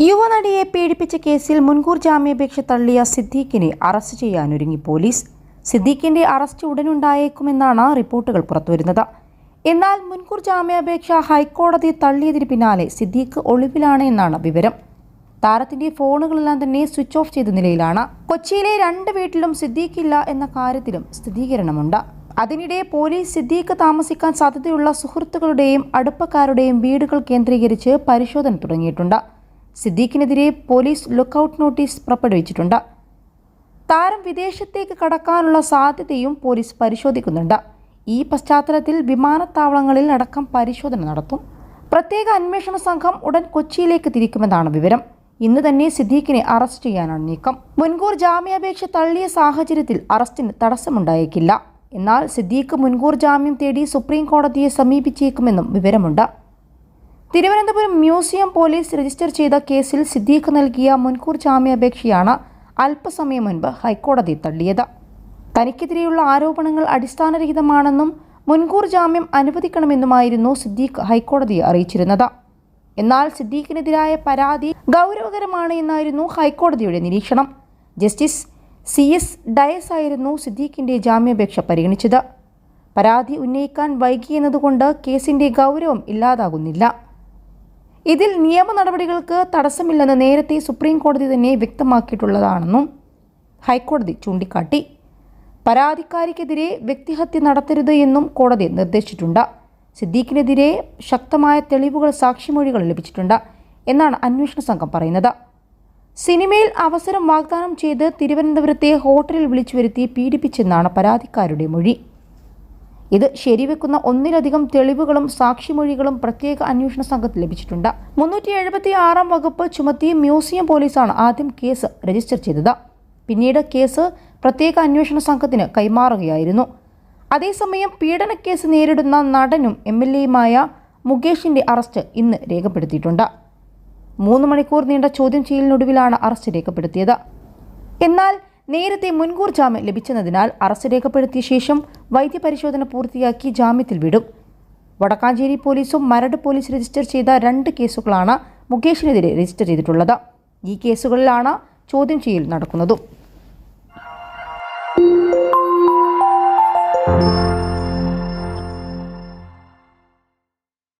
യുവനടിയെ പീഡിപ്പിച്ച കേസിൽ മുൻകൂർ ജാമ്യാപേക്ഷ തള്ളിയ സിദ്ദീഖിനെ അറസ്റ്റ് ചെയ്യാനൊരുങ്ങി പോലീസ്. സിദ്ദീഖിന്റെ അറസ്റ്റ് ഉടനുണ്ടായേക്കുമെന്നാണ് റിപ്പോർട്ടുകൾ പുറത്തുവരുന്നത്. എന്നാൽ മുൻകൂർ ജാമ്യാപേക്ഷ ഹൈക്കോടതി തള്ളിയതിന് പിന്നാലെ സിദ്ദീഖ് ഒളിവിലാണ് എന്നാണ് വിവരം. താരത്തിന്റെ ഫോണുകളെല്ലാം തന്നെ സ്വിച്ച് ഓഫ് ചെയ്ത നിലയിലാണ്. കൊച്ചിയിലെ രണ്ട് വീട്ടിലും സിദ്ദീഖ് ഇല്ല എന്ന കാര്യത്തിലും സ്ഥിരീകരണമുണ്ട്. അതിനിടെ പോലീസ് സിദ്ദീഖ് താമസിക്കാൻ സാധ്യതയുള്ള സുഹൃത്തുക്കളുടെയും അടുപ്പക്കാരുടെയും വീടുകൾ കേന്ദ്രീകരിച്ച് പരിശോധന തുടങ്ങിയിട്ടുണ്ട്. സിദ്ദീഖിനെതിരെ പോലീസ് ലുക്കൌട്ട് നോട്ടീസ് പുറപ്പെടുവിച്ചിട്ടുണ്ട്. താരം വിദേശത്തേക്ക് കടക്കാനുള്ള സാധ്യതയും പോലീസ് പരിശോധിക്കുന്നുണ്ട്. ഈ പശ്ചാത്തലത്തിൽ വിമാനത്താവളങ്ങളിൽ അടക്കം പരിശോധന നടത്തും. പ്രത്യേക അന്വേഷണ സംഘം ഉടൻ കൊച്ചിയിലേക്ക് തിരിക്കുമെന്നാണ് വിവരം. ഇന്ന് തന്നെ സിദ്ദീഖിനെ അറസ്റ്റ് ചെയ്യാനാണ് നീക്കം. മുൻകൂർ ജാമ്യാപേക്ഷ തള്ളിയ സാഹചര്യത്തിൽ അറസ്റ്റിന് തടസ്സമുണ്ടായേക്കില്ല. എന്നാൽ സിദ്ദീഖ് മുൻകൂർ ജാമ്യം തേടി സുപ്രീം കോടതിയെ സമീപിച്ചേക്കുമെന്നും വിവരമുണ്ട്. തിരുവനന്തപുരം മ്യൂസിയം പോലീസ് രജിസ്റ്റർ ചെയ്ത കേസിൽ സിദ്ദീഖ് നൽകിയ മുൻകൂർ ജാമ്യാപേക്ഷയാണ് അല്പസമയം മുൻപ് ഹൈക്കോടതി തള്ളിയത്. തനിക്കെതിരെയുള്ള ആരോപണങ്ങൾ അടിസ്ഥാനരഹിതമാണെന്നും മുൻകൂർ ജാമ്യം അനുവദിക്കണമെന്നുമായിരുന്നു സിദ്ദീഖ് ഹൈക്കോടതിയെ അറിയിച്ചിരുന്നത്. എന്നാൽ സിദ്ദീഖിനെതിരായ പരാതി ഗൗരവകരമാണ് എന്നായിരുന്നു ഹൈക്കോടതിയുടെ നിരീക്ഷണം. ജസ്റ്റിസ് സി എസ് ഡയസ് ആയിരുന്നു സിദ്ദീഖിന്റെ ജാമ്യാപേക്ഷ പരിഗണിച്ചത്. പരാതി ഉന്നയിക്കാൻ വൈകിയെന്നതുകൊണ്ട് കേസിന്റെ ഗൗരവം ഇല്ലാതാകുന്നില്ല. ഇതിൽ നിയമ നടപടികൾക്ക് തടസ്സമില്ലെന്ന് നേരത്തെ സുപ്രീം കോടതി തന്നെ വ്യക്തമാക്കിയിട്ടുള്ളതാണെന്നും ഹൈക്കോടതി ചൂണ്ടിക്കാട്ടി. പരാതിക്കാരിക്കെതിരെ വ്യക്തിഹത്യ നടത്തരുത് എന്നും കോടതി നിർദ്ദേശിച്ചിട്ടുണ്ട്. സിദ്ദീഖിനെതിരെ ശക്തമായ തെളിവുകൾ സാക്ഷിമൊഴികൾ ലഭിച്ചിട്ടുണ്ട് എന്നാണ് അന്വേഷണ സംഘം പറയുന്നത്. സിനിമയിൽ അവസരം വാഗ്ദാനം ചെയ്ത് തിരുവനന്തപുരത്തെ ഹോട്ടലിൽ വിളിച്ചു വരുത്തി പീഡിപ്പിച്ചെന്നാണ് പരാതിക്കാരുടെ മൊഴി. ഇത് ശരിവെക്കുന്ന ഒന്നിലധികം തെളിവുകളും സാക്ഷിമൊഴികളും പ്രത്യേക അന്വേഷണ സംഘത്തിൽ ലഭിച്ചിട്ടുണ്ട്. മുന്നൂറ്റി എഴുപത്തി ആറാം വകുപ്പ് ചുമത്തി മ്യൂസിയം പോലീസാണ് ആദ്യം കേസ് രജിസ്റ്റർ ചെയ്തത്. പിന്നീട് കേസ് പ്രത്യേക അന്വേഷണ സംഘത്തിന് കൈമാറുകയായിരുന്നു. അതേസമയം പീഡനക്കേസ് നേരിടുന്ന നടനും എം എൽ എയുമായ മുകേഷിന്റെ അറസ്റ്റ് ഇന്ന് രേഖപ്പെടുത്തിയിട്ടുണ്ട്. മൂന്ന് മണിക്കൂർ നീണ്ട ചോദ്യം ചെയ്യലിനൊടുവിലാണ് അറസ്റ്റ് രേഖപ്പെടുത്തിയത്. എന്നാൽ നേരത്തെ മുൻകൂർ ജാമ്യം ലഭിച്ചതിനാൽ അറസ്റ്റ് രേഖപ്പെടുത്തിയ ശേഷം വൈദ്യപരിശോധന പൂർത്തിയാക്കി ജാമ്യത്തിൽ വിടും. വടക്കാഞ്ചേരി പോലീസും മരട് പോലീസ് രജിസ്റ്റർ ചെയ്ത രണ്ട് കേസുകളാണ് മുകേഷിനെതിരെ രജിസ്റ്റർ ചെയ്തിട്ടുള്ളത്. ഈ കേസുകളിലാണ് ചോദ്യം ചെയ്യൽ നടക്കുന്നതും.